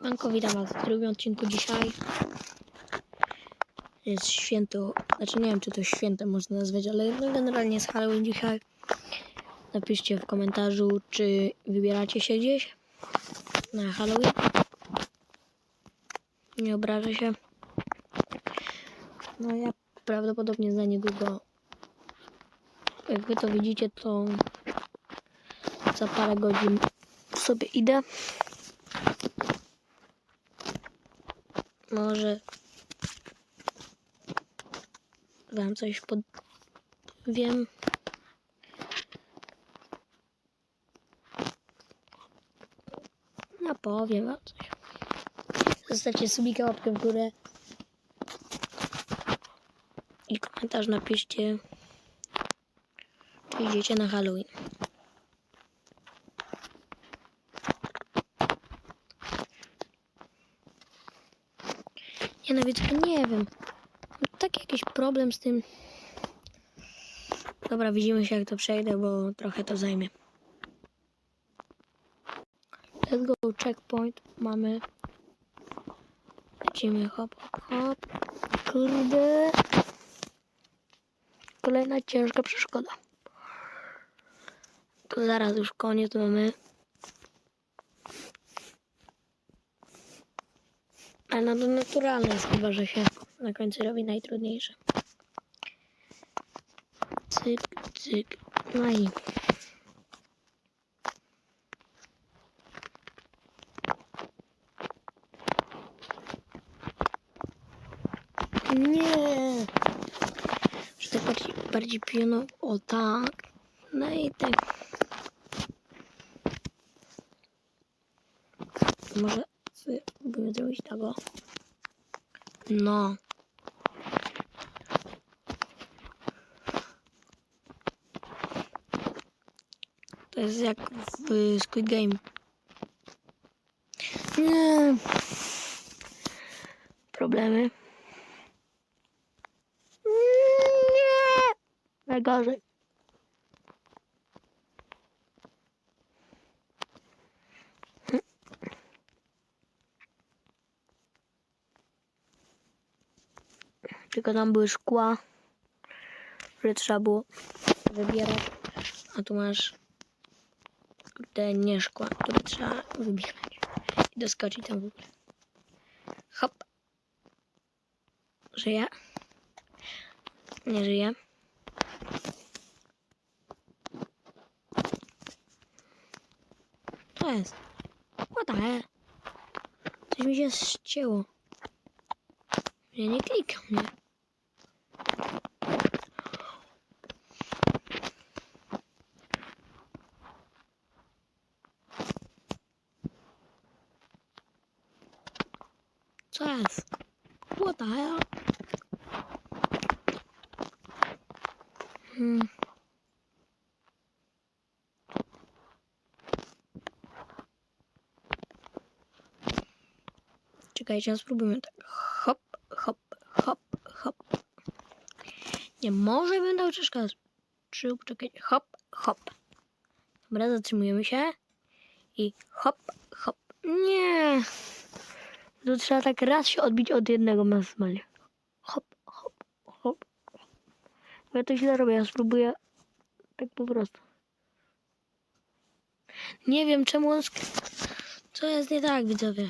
Manko, witam was w drugim odcinku dzisiaj. Jest święto, znaczy nie wiem czy to święto można nazwać, ale no generalnie jest Halloween dzisiaj. Napiszcie w komentarzu, czy wybieracie się gdzieś na Halloween. Nie obrażę się. No ja prawdopodobnie za niedługo, jak wy to widzicie, to za parę godzin sobie idę. Może wam coś powiem. No powiem wam coś. Zostawcie subika, łapkę w górę. I komentarz napiszcie, czy idziecie na Halloween. Ja nawet nie wiem. Mam tak jakiś problem z tym. Dobra, widzimy się jak to przejdę, bo trochę to zajmie. Let's go, checkpoint. Mamy. Lecimy, hop, hop, hop. Kurde. Kolejna ciężka przeszkoda. To zaraz już koniec mamy. Ale no to naturalne jest chyba, że się na końcu robi najtrudniejsze. Cyk, cyk. No i... Nie! Że tak bardziej, bardziej pionowo. O tak. No i tak. Może spróbujemy zrobić tego. No. To jest jak w Squid Game. Nie. Problemy. Nie. Najgorzej. Tylko tam były szkła, które trzeba było wybierać. A tu masz te nie szkła, które trzeba wybierać. I doskoczyć tam w ogóle. Hop. Żyje? Nie żyje. Co jest? What the hell? Coś mi się ścięło. Ja nie klikam, nie? Co jest? What the hell? Hmm. Czekajcie, spróbujmy tak. Hop, hop, hop, hop. Nie może będę przeszkadzać. Trzy, czekajcie. Hop, hop. Dobra, zatrzymujemy się. I hop, hop. Nie. To trzeba tak raz się odbić od jednego maksymalnie. Hop. Bo ja to źle robię, ja spróbuję tak po prostu. Nie wiem czemu on... Co jest nie tak, widzowie?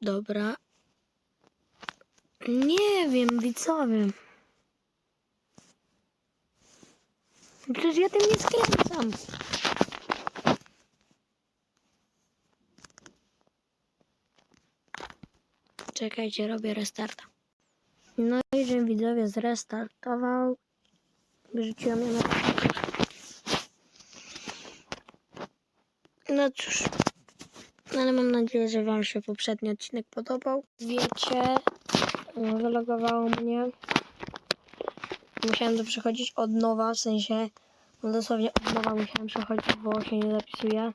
Dobra. Nie wiem, widzowie. Przecież ja tym nie skręcam. Czekajcie, robię restarta. No i że widzowie zrestartował. Wyrzuciłem je na... No cóż. Ale mam nadzieję, że Wam się poprzedni odcinek podobał. Wiecie, wylogowało mnie. Musiałem to przechodzić od nowa, w sensie no dosłownie od nowa musiałem przechodzić, bo się nie zapisuje.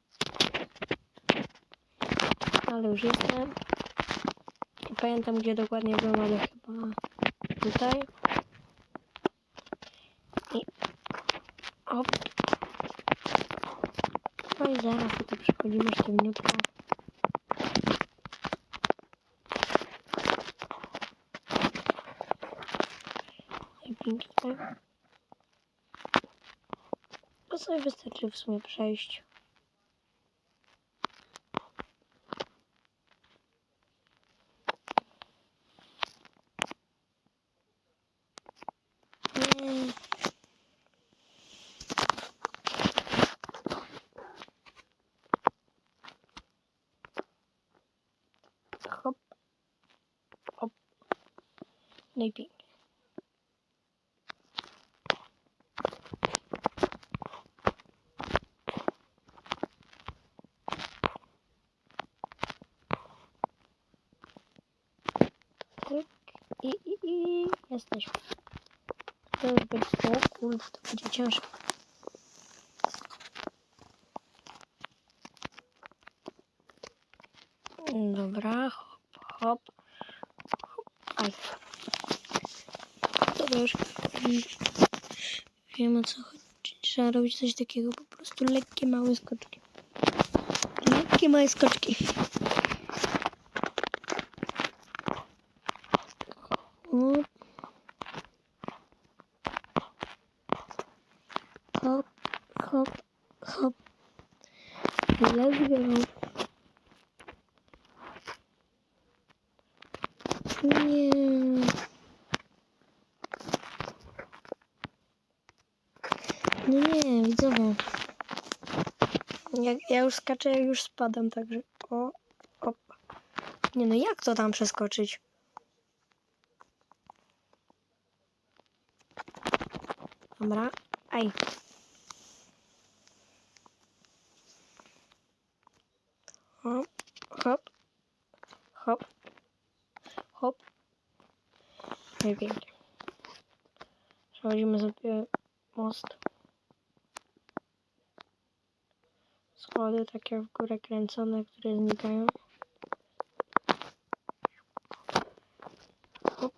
Ale już jestem. I pamiętam gdzie dokładnie byłem, ale chyba tutaj. Hop. No i zaraz tutaj przechodzimy sztywniutko. I pięknie. To sobie wystarczy w sumie przejść. Nie. Hop. Hop. No i. I, i, jesteśmy. To już będzie, o kurde, to będzie ciężko. Dobra, hop, hop, aj. Już wiem- wiem o co chodzi. Trzeba robić coś takiego, po prostu lekkie, małe skoczki. Lekkie, małe skoczki. Hop. Hop, hop, hop. Let's go. Nie. No nie, widzowie. Jak ja już skaczę, jak już spadam, także o, op. Nie no, jak to tam przeskoczyć? Dobra, aj. Hop, hop, hop, hop. Pięknie. Przechodzimy sobie most. Schody takie w górę kręcone, które znikają. Hop.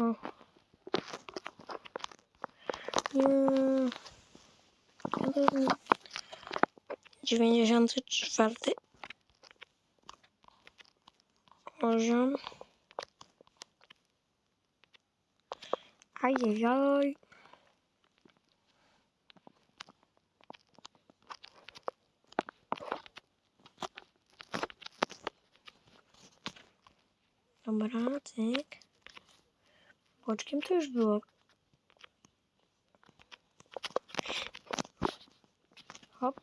O. Jeden. 94 poziom. Ajajaj. Dobra, cyk. Boczkiem to już było. Hop.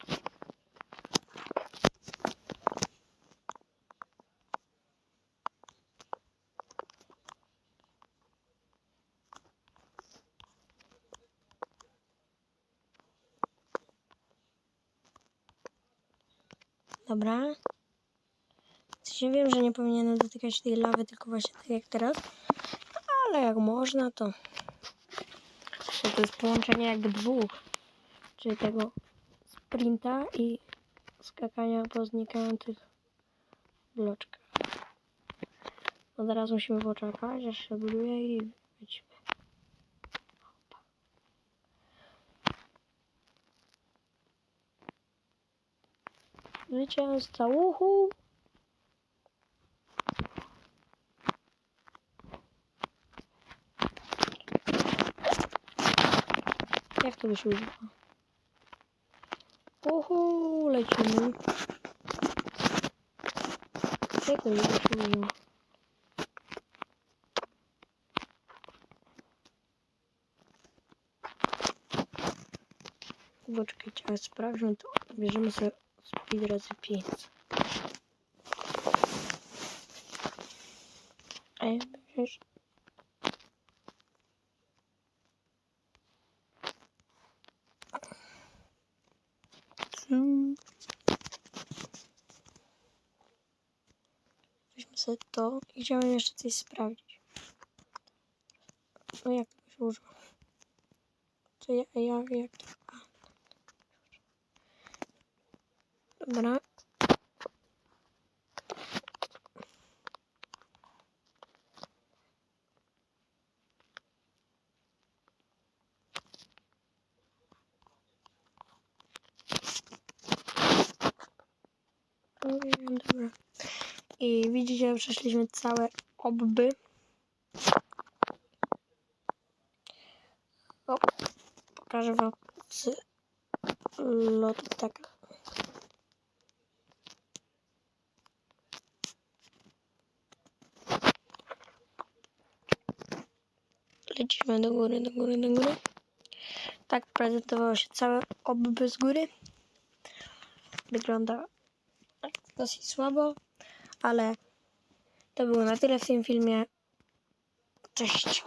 Dobra. Wiem, że nie powinienem dotykać tej lawy, tylko właśnie tak jak teraz. Ale jak można, to... To jest połączenie jakby dwóch. Czyli tego sprinta i skakania po znikających bloczkach. No teraz musimy poczekać, aż się buduje i lecimy. Zwycięzca, uhu! Jak to by się używa? Uhu, lecimy. Jak to by się używa? Poczekajcie, ale sprawdźmy to. Bierzemy sobie speed razy 5. A ja. Hmm. Sobie to chciałem jeszcze coś sprawdzić. No jak to się używa? Co ja, ja, jak to? A. Dobra. I widzicie, przeszliśmy całe obby. O, pokażę wam z lotu ptaka. Lecimy do góry, do góry, do góry. Tak prezentowało się całe obby z góry. Wygląda dosyć słabo, ale to było na tyle w tym filmie. Cześć.